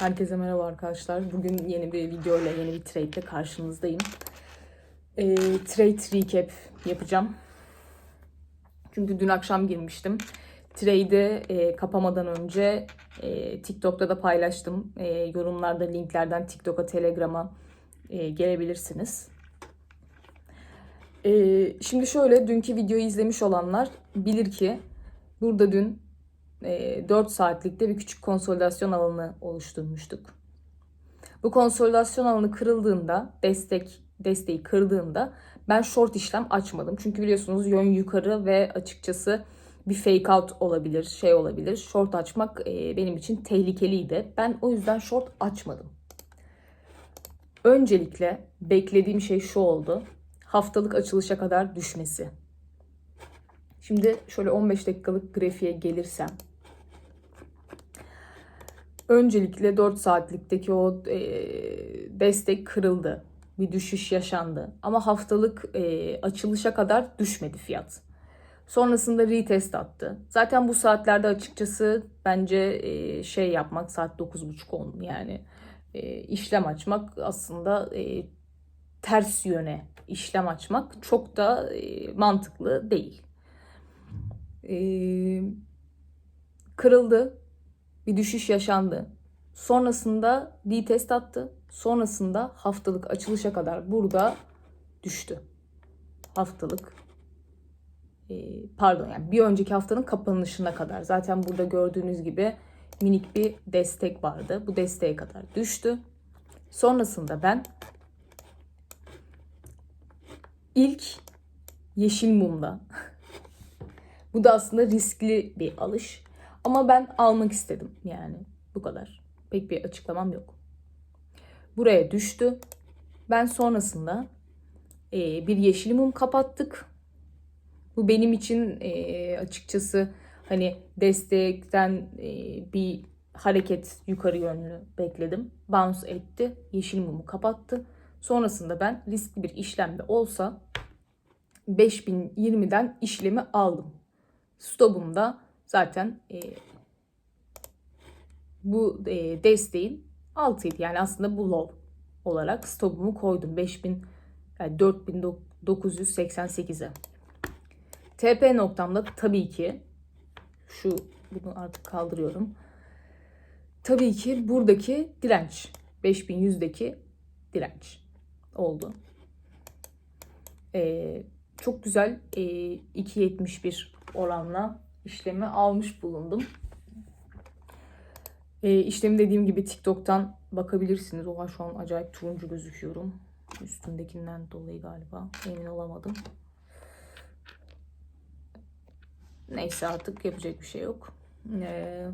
Herkese merhaba arkadaşlar. Bugün yeni bir video ile yeni bir trade ile karşınızdayım. Ee, trade recap yapacağım. Çünkü dün akşam girmiştim. Trade'i e, kapamadan önce e, TikTok'ta da paylaştım. E, yorumlarda linklerden TikTok'a, Telegram'a e, gelebilirsiniz. E, şimdi şöyle dünkü videoyu izlemiş olanlar bilir ki burada dün e, 4 saatlikte bir küçük konsolidasyon alanı oluşturmuştuk. Bu konsolidasyon alanı kırıldığında, destek desteği kırdığında ben short işlem açmadım. Çünkü biliyorsunuz yön yukarı ve açıkçası bir fake out olabilir, şey olabilir. Short açmak e, benim için tehlikeliydi. Ben o yüzden short açmadım. Öncelikle beklediğim şey şu oldu. Haftalık açılışa kadar düşmesi. Şimdi şöyle 15 dakikalık grafiğe gelirsem Öncelikle 4 saatlikteki o e, destek kırıldı. Bir düşüş yaşandı. Ama haftalık e, açılışa kadar düşmedi fiyat. Sonrasında retest attı. Zaten bu saatlerde açıkçası bence e, şey yapmak saat 9.30-10 yani e, işlem açmak aslında ters yöne işlem açmak çok da mantıklı değil. Kırıldı bir düşüş yaşandı. Sonrasında retest attı. Sonrasında haftalık açılışa kadar burada düştü. Haftalık e, pardon yani bir önceki haftanın kapanışına kadar. Zaten burada gördüğünüz gibi minik bir destek vardı. Bu desteğe kadar düştü. Sonrasında ben ilk yeşil mumla bu da aslında riskli bir alış. Ama ben almak istedim yani bu kadar. Pek bir açıklamam yok. Buraya düştü. Ben sonrasında e, bir yeşil mum kapattık. Bu benim için e, açıkçası hani destekten e, bir hareket yukarı yönlü bekledim. Bounce etti. Yeşil mumu kapattı. Sonrasında ben riskli bir işlemde olsa 5020'den işlemi aldım. Stop'umda zaten e, bu e, desteğin altıydı. Yani aslında bu low olarak stopumu koydum. 5000 yani 4988'e. TP noktamda tabii ki şu bunu artık kaldırıyorum. Tabii ki buradaki direnç 5100'deki direnç oldu. Ee, çok güzel e, 2.71 oranla işlemi almış bulundum. E, işlemi dediğim gibi TikTok'tan bakabilirsiniz. Oha şu an acayip turuncu gözüküyorum. Üstündekinden dolayı galiba. Emin olamadım. Neyse artık yapacak bir şey yok. E,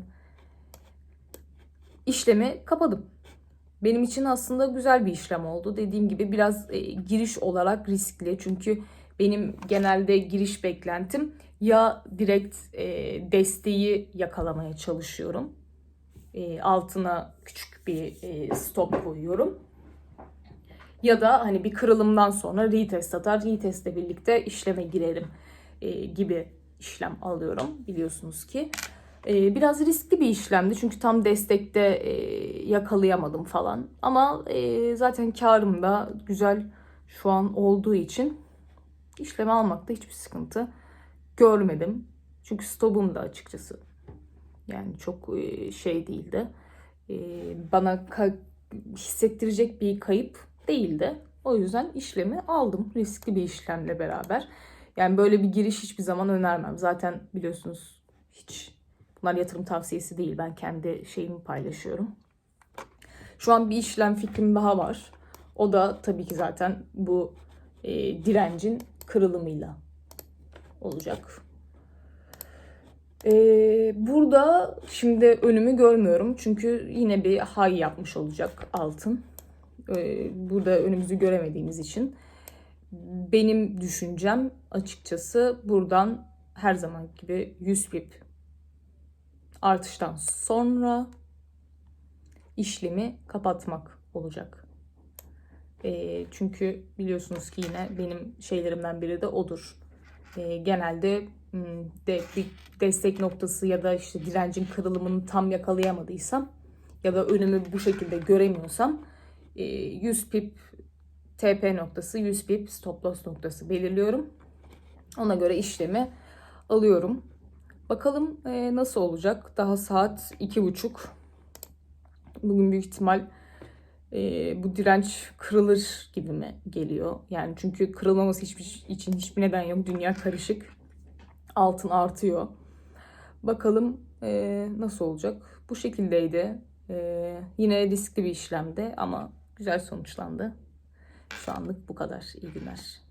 işlemi kapadım. Benim için aslında güzel bir işlem oldu. Dediğim gibi biraz e, giriş olarak riskli. Çünkü benim genelde giriş beklentim ya direkt e, desteği yakalamaya çalışıyorum. E, altına küçük bir e, stop koyuyorum. Ya da hani bir kırılımdan sonra retest atar, retestle birlikte işleme girerim e, gibi işlem alıyorum biliyorsunuz ki. E, biraz riskli bir işlemdi çünkü tam destekte e, yakalayamadım falan. Ama e, zaten karım da güzel şu an olduğu için işlemi almakta hiçbir sıkıntı görmedim. Çünkü stopum da açıkçası yani çok e, şey değildi. E, bana hissettirecek bir kayıp değildi. O yüzden işlemi aldım riskli bir işlemle beraber. Yani böyle bir giriş hiçbir zaman önermem. Zaten biliyorsunuz hiç bunlar yatırım tavsiyesi değil. Ben kendi şeyimi paylaşıyorum. Şu an bir işlem fikrim daha var. O da tabii ki zaten bu e, direncin kırılımıyla olacak. Ee, burada şimdi önümü görmüyorum. Çünkü yine bir high yapmış olacak altın. Ee, burada önümüzü göremediğimiz için. Benim düşüncem açıkçası buradan her zaman gibi 100 pip artıştan sonra işlemi kapatmak olacak. E, çünkü biliyorsunuz ki yine benim şeylerimden biri de odur. E, genelde de bir destek noktası ya da işte direncin kırılımını tam yakalayamadıysam ya da önümü bu şekilde göremiyorsam e, 100 pip TP noktası, 100 pip stop loss noktası belirliyorum. Ona göre işlemi alıyorum. Bakalım e, nasıl olacak? Daha saat iki buçuk. Bugün büyük ihtimal e, bu direnç kırılır gibi mi geliyor? Yani çünkü kırılmaması hiçbir için hiçbir neden yok. Dünya karışık. Altın artıyor. Bakalım e, nasıl olacak? Bu şekildeydi. E, yine riskli bir işlemdi ama güzel sonuçlandı. Şu anlık bu kadar. İyi günler.